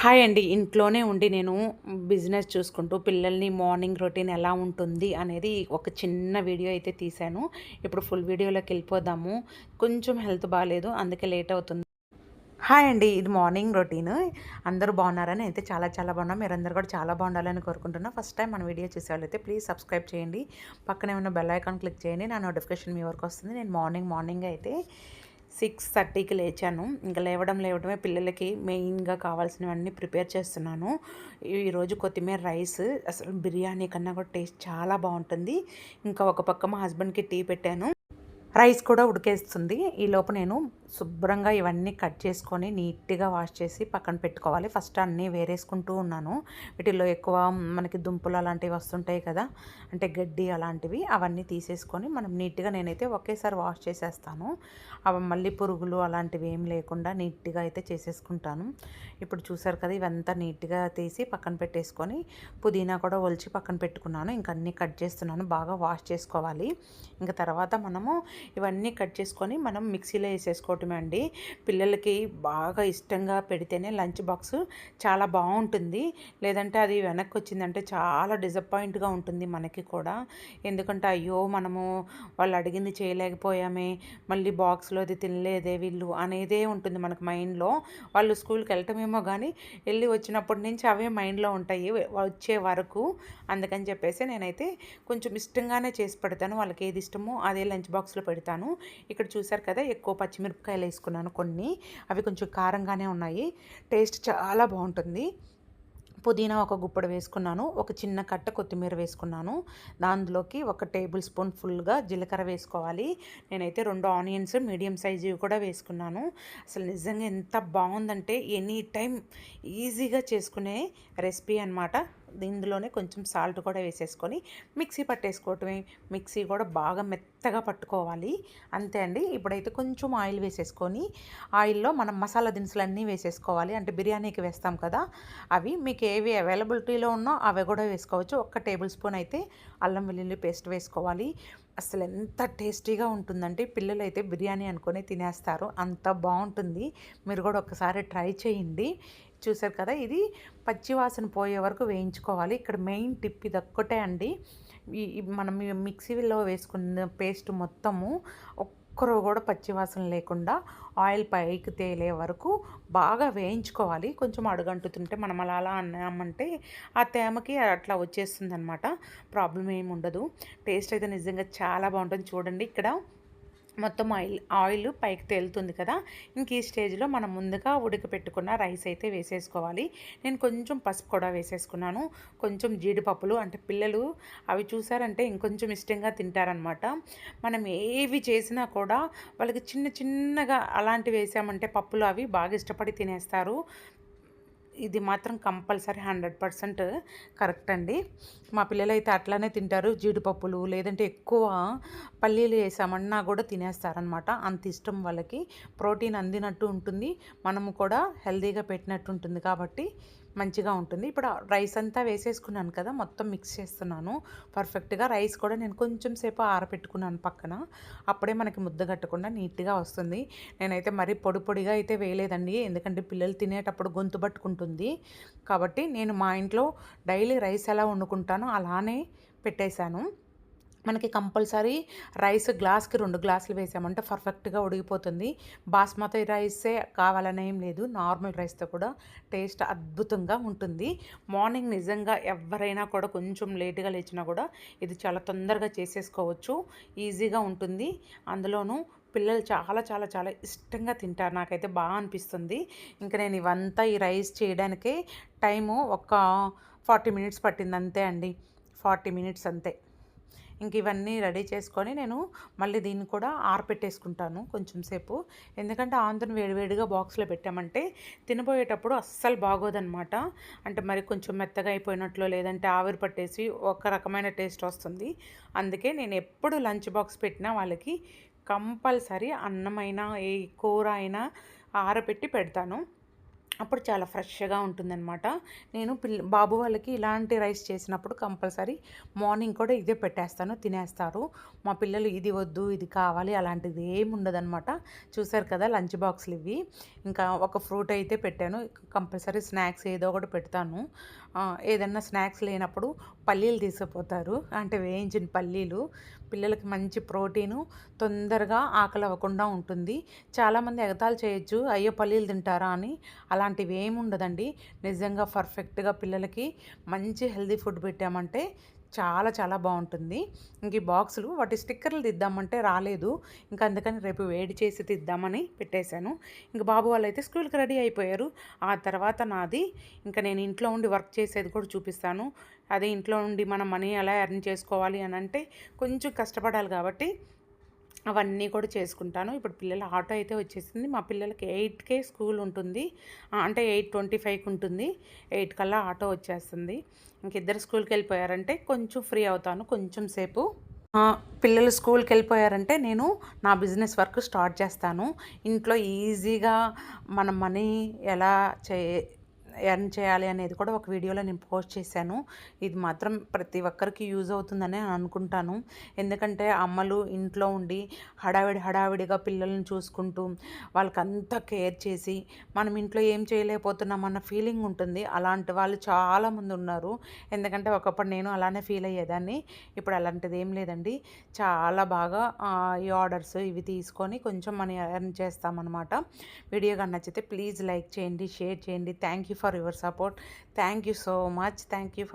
Hi అండి. ఇంట్లోనే ఉండి నేను బిజినెస్ చూసుకుంటూ పిల్లల్ని మార్నింగ్ రొటీన్ ఎలా ఉంటుంది అనేది ఒక చిన్న వీడియో అయితే తీశాను. ఇప్పుడు ఫుల్ వీడియోలోకి వెళ్ళిపోదాము. కొంచెం హెల్త్ బాగాలేదు అందుకే లేట్ అవుతుంది. హాయ్ అండి. ఇది మార్నింగ్ రొటీన్. అందరూ బాగున్నారని అయితే చాలా చాలా బాగున్నాం. మీరందరూ కూడా చాలా బాగుండాలని కోరుకుంటున్నా. ఫస్ట్ టైం మన వీడియో చూసేవాళ్ళైతే ప్లీజ్ సబ్స్క్రైబ్ చేయండి. పక్కనే ఉన్న బెల్ ఐకాన్ క్లిక్ చేయండి. నా నోటిఫికేషన్ మీ వరకు వస్తుంది. నేను మార్నింగ్ మార్నింగ్ అయితే సిక్స్ థర్టీకి లేచాను. ఇంకా లేవడం లేవడమే పిల్లలకి మెయిన్గా కావాల్సినవన్నీ ప్రిపేర్ చేస్తున్నాను. ఈరోజు కొత్తిమీర రైస్ అసలు బిర్యానీ కన్నా కూడా టేస్ట్ చాలా బాగుంటుంది. ఇంకా ఒక పక్క మా హస్బెండ్కి టీ పెట్టాను. రైస్ కూడా ఉడికేస్తుంది. ఈ లోపు నేను శుభ్రంగా ఇవన్నీ కట్ చేసుకొని నీట్గా వాష్ చేసి పక్కన పెట్టుకోవాలి. ఫస్ట్ అన్నీ వేరేసుకుంటూ ఉన్నాను. వీటిల్లో ఎక్కువ మనకి దుంపలు అలాంటివి వస్తుంటాయి కదా అంటే గడ్డి అలాంటివి అవన్నీ తీసేసుకొని మనం నీట్గా నేనైతే ఒకేసారి వాష్ చేసేస్తాను. అవి మళ్ళీ పురుగులు అలాంటివి ఏం లేకుండా నీట్గా అయితే చేసేసుకుంటాను. ఇప్పుడు చూసారు కదా ఇవంతా నీట్గా తీసి పక్కన పెట్టేసుకొని పుదీనా కూడా ఒలిచి పక్కన పెట్టుకున్నాను. ఇంక అన్నీ కట్ చేస్తున్నాను బాగా వాష్ చేసుకోవాలి. ఇంకా తర్వాత మనము ఇవన్నీ కట్ చేసుకొని మనం మిక్సీలో వేసేసుకోవటమే అండి. పిల్లలకి బాగా ఇష్టంగా పెడితేనే లంచ్ బాక్స్ చాలా బాగుంటుంది. లేదంటే అది వెనక్కి వచ్చిందంటే చాలా డిసప్పాయింట్గా ఉంటుంది మనకి కూడా. ఎందుకంటే అయ్యో మనము వాళ్ళు అడిగింది చేయలేకపోయామే మళ్ళీ బాక్స్లో అది తినలేదే వీళ్ళు అనేదే ఉంటుంది మనకు మైండ్లో. వాళ్ళు స్కూల్కి వెళ్ళటమేమో కానీ వెళ్ళి వచ్చినప్పటి నుంచి అవే మైండ్లో ఉంటాయి వచ్చే వరకు. అందుకని చెప్పేసి నేనైతే కొంచెం ఇష్టంగానే చేసి పెడతాను. వాళ్ళకి ఏది ఇష్టమో అదే లంచ్ బాక్స్లో పెడతాను. పెడతాను. ఇక్కడ చూసారు కదా ఎక్కువ పచ్చిమిరపకాయలు వేసుకున్నాను కొన్ని. అవి కొంచెం కారంగానే ఉన్నాయి. టేస్ట్ చాలా బాగుంటుంది. పుదీనా ఒక గుప్పడు వేసుకున్నాను. ఒక చిన్న కట్ట కొత్తిమీర వేసుకున్నాను. దాంట్లోకి ఒక టేబుల్ స్పూన్ ఫుల్గా జీలకర్ర వేసుకోవాలి. నేనైతే రెండు ఆనియన్స్ మీడియం సైజు కూడా వేసుకున్నాను. అసలు నిజంగా ఎంత బాగుందంటే ఎనీ టైం ఈజీగా చేసుకునే రెసిపీ అనమాట ఇందులోనే కొంచెం సాల్ట్ కూడా వేసేసుకొని మిక్సీ పట్టేసుకోవటమే. మిక్సీ కూడా బాగా మెత్తగా పట్టుకోవాలి. అంతే అండి. ఇప్పుడైతే కొంచెం ఆయిల్ వేసేసుకొని ఆయిల్లో మనం మసాలా దినుసులన్నీ వేసేసుకోవాలి. అంటే బిర్యానీకి వేస్తాం కదా అవి మీకు ఏవి అవైలబిలిటీలో ఉన్నా అవి కూడా వేసుకోవచ్చు. ఒక్క టేబుల్ స్పూన్ అయితే అల్లం వెల్లుల్లి పేస్ట్ వేసుకోవాలి. అసలు ఎంత టేస్టీగా ఉంటుందంటే పిల్లలు అయితే బిర్యానీ అనుకొని తినేస్తారు. అంత బాగుంటుంది. మీరు కూడా ఒకసారి ట్రై చేయండి. చూసారు కదా ఇది పచ్చివాసన పోయే వరకు వేయించుకోవాలి. ఇక్కడ మెయిన్ టిప్ ఇది ఒక్కటే అండి. ఈ మనం మిక్సీలో వేసుకున్న పేస్ట్ మొత్తము ఒక్కరు కూడా పచ్చివాసన లేకుండా ఆయిల్ పైకి తేలే వరకు బాగా వేయించుకోవాలి. కొంచెం అడుగంటుతుంటే మనం అలా అలా అన్నామంటే ఆ తేమకి అట్లా వచ్చేస్తుంది అనమాట ప్రాబ్లం ఏమి ఉండదు. టేస్ట్ అయితే నిజంగా చాలా బాగుంటుంది. చూడండి ఇక్కడ మొత్తం ఆయిల్ ఆయిల్ పైకి తేలుతుంది కదా. ఇంక ఈ స్టేజ్లో మనం ముందుగా ఉడకపెట్టుకున్న రైస్ అయితే వేసేసుకోవాలి. నేను కొంచెం పసుపు కూడా వేసేసుకున్నాను. కొంచెం జీడిపప్పులు అంటే పిల్లలు అవి చూసారంటే ఇంకొంచెం ఇష్టంగా తింటారనమాట మనం ఏవి చేసినా కూడా వాళ్ళకి చిన్న చిన్నగా అలాంటివి వేసామంటే పప్పులు అవి బాగా ఇష్టపడి తినేస్తారు. ఇది మాత్రం కంపల్సరీ హండ్రెడ్ పర్సెంట్ కరెక్ట్ అండి. మా పిల్లలు అయితే అట్లానే తింటారు. జీడిపప్పులు లేదంటే ఎక్కువ పల్లీలు వేసామన్నా కూడా తినేస్తారనమాట అంత ఇష్టం వాళ్ళకి. ప్రోటీన్ అందినట్టు ఉంటుంది. మనము కూడా హెల్తీగా పెట్టినట్టు ఉంటుంది కాబట్టి మంచిగా ఉంటుంది. ఇప్పుడు రైస్ అంతా వేసేసుకున్నాను కదా మొత్తం మిక్స్ చేస్తున్నాను. పర్ఫెక్ట్గా రైస్ కూడా నేను కొంచెం సేపు ఆరపెట్టుకున్నాను పక్కన. అప్పుడే మనకి ముద్ద కట్టకుండా నీట్గా వస్తుంది. నేనైతే మరీ పొడి పొడిగా అయితే వేయలేదండి. ఎందుకంటే పిల్లలు తినేటప్పుడు గొంతు పట్టుకుంటుంది. కాబట్టి నేను మా ఇంట్లో డైలీ రైస్ ఎలా వండుకుంటానో అలానే పెట్టేశాను. మనకి కంపల్సరీ రైస్ గ్లాస్కి రెండు గ్లాసులు వేసామంటే పర్ఫెక్ట్గా ఉడిగిపోతుంది బాస్మతి రైసే కావాలనేం లేదు. నార్మల్ రైస్తో కూడా టేస్ట్ అద్భుతంగా ఉంటుంది. మార్నింగ్ నిజంగా ఎవరైనా కూడా కొంచెం లేట్గా లేచినా కూడా ఇది చాలా తొందరగా చేసేసుకోవచ్చు. ఈజీగా ఉంటుంది. అందులోనూ పిల్లలు చాలా చాలా చాలా ఇష్టంగా తింటారు. నాకైతే బాగా అనిపిస్తుంది. ఇంకా నేను ఇవంతా ఈ రైస్ చేయడానికే టైము ఒక ఫార్టీ మినిట్స్ పట్టింది అంతే అండి. ఫార్టీ మినిట్స్ అంతే. ఇంక ఇవన్నీ రెడీ చేసుకొని నేను మళ్ళీ దీన్ని కూడా ఆరపెట్టేసుకుంటాను కొంచెం సేపు. ఎందుకంటే ఆంధ్రను వేడివేడిగా బాక్స్లో పెట్టామంటే తినబోయేటప్పుడు అస్సలు బాగోదన్నమాట. అంటే మరి కొంచెం మెత్తగా అయిపోయినట్లు లేదంటే ఆవిరి పట్టేసి ఒక రకమైన టేస్ట్ వస్తుంది. అందుకే నేను ఎప్పుడు లంచ్ బాక్స్ పెట్టినా వాళ్ళకి కంపల్సరీ అన్నమైనా ఏ కూర అయినా ఆరబెట్టి పెడతాను. అప్పుడు చాలా ఫ్రెష్గా ఉంటుందన్నమాట. నేను పిల్ల బాబు వాళ్ళకి ఇలాంటి రైస్ చేసినప్పుడు కంపల్సరీ మార్నింగ్ కూడా ఇదే పెట్టేస్తాను తినేస్తారు. మా పిల్లలు ఇది వద్దు ఇది కావాలి అలాంటిది ఏమి ఉండదన్నమాట. చూసారు కదా లంచ్ బాక్స్లు ఇవి. ఇంకా ఒక ఫ్రూట్ అయితే పెట్టాను. కంపల్సరీ స్నాక్స్ ఏదో ఒకటి పెడతాను. ఏదన్నా స్నాక్స్ లేనప్పుడు పల్లీలు తీసుకుపోతారు. అంటే వేయించిన పల్లీలు. పిల్లలకి మంచి ప్రోటీను తొందరగా ఆకలి అవ్వకుండా ఉంటుంది. చాలామంది ఎగతాలు చేయొచ్చు. అయ్యో పల్లీలు తింటారా అని. అలాంటివి ఏమి ఉండదండి నిజంగా పర్ఫెక్ట్గా పిల్లలకి మంచి హెల్దీ ఫుడ్ పెట్టామంటే చాలా చాలా బాగుంటుంది. ఇంక ఈ బాక్సులు వాటి స్టిక్కర్లు తిద్దామంటే రాలేదు. ఇంకా అందుకని రేపు వేడి చేసి తిద్దామని పెట్టేశాను. ఇంకా బాబు వాళ్ళు అయితే స్కూల్కి రెడీ అయిపోయారు. ఆ తర్వాత నాది. ఇంకా నేను ఇంట్లో ఉండి వర్క్ చేసేది కూడా చూపిస్తాను. అదే ఇంట్లో ఉండి మనం మనీ ఎలా ఎర్న్ చేసుకోవాలి అని అంటే కొంచెం కష్టపడాలి కాబట్టి అవన్నీ కూడా చేసుకుంటాను. ఇప్పుడు పిల్లల ఆటో అయితే వచ్చేసింది. మా పిల్లలకి ఎయిట్కే స్కూల్ ఉంటుంది. అంటే ఎయిట్ ట్వంటీ ఫైవ్కి ఉంటుంది. ఎయిట్ కల్లా ఆటో వచ్చేస్తుంది. ఇంక ఇద్దరు స్కూల్కి వెళ్ళిపోయారంటే కొంచెం ఫ్రీ అవుతాను. కొంచెం సేపు. పిల్లలు స్కూల్కి వెళ్ళిపోయారంటే నేను నా బిజినెస్ వర్క్ స్టార్ట్ చేస్తాను. ఇంట్లో ఈజీగా మన మనీ ఎలా చే ఎర్న్ చేయాలి అనేది కూడా ఒక వీడియోలో నేను పోస్ట్ చేశాను. ఇది మాత్రం ప్రతి ఒక్కరికి యూజ్ అవుతుందని అనుకుంటాను. ఎందుకంటే అమ్మలు ఇంట్లో ఉండి హడావిడి హడావిడిగా పిల్లల్ని చూసుకుంటూ వాళ్ళకంతా కేర్ చేసి మనం ఇంట్లో ఏం చేయలేకపోతున్నాం అన్న ఫీలింగ్ ఉంటుంది. అలాంటి వాళ్ళు చాలామంది ఉన్నారు. ఎందుకంటే ఒకప్పుడు నేను అలానే ఫీల్ అయ్యేదాన్ని. ఇప్పుడు అలాంటిది ఏం లేదండి. చాలా బాగా ఈ ఆర్డర్స్ ఇవి తీసుకొని కొంచెం మనీ ఎర్న్ చేస్తామన్నమాట. వీడియో కానీ నచ్చితే ప్లీజ్ లైక్ చేయండి షేర్ చేయండి. Thank you for your support. Thank you so much. Thank you for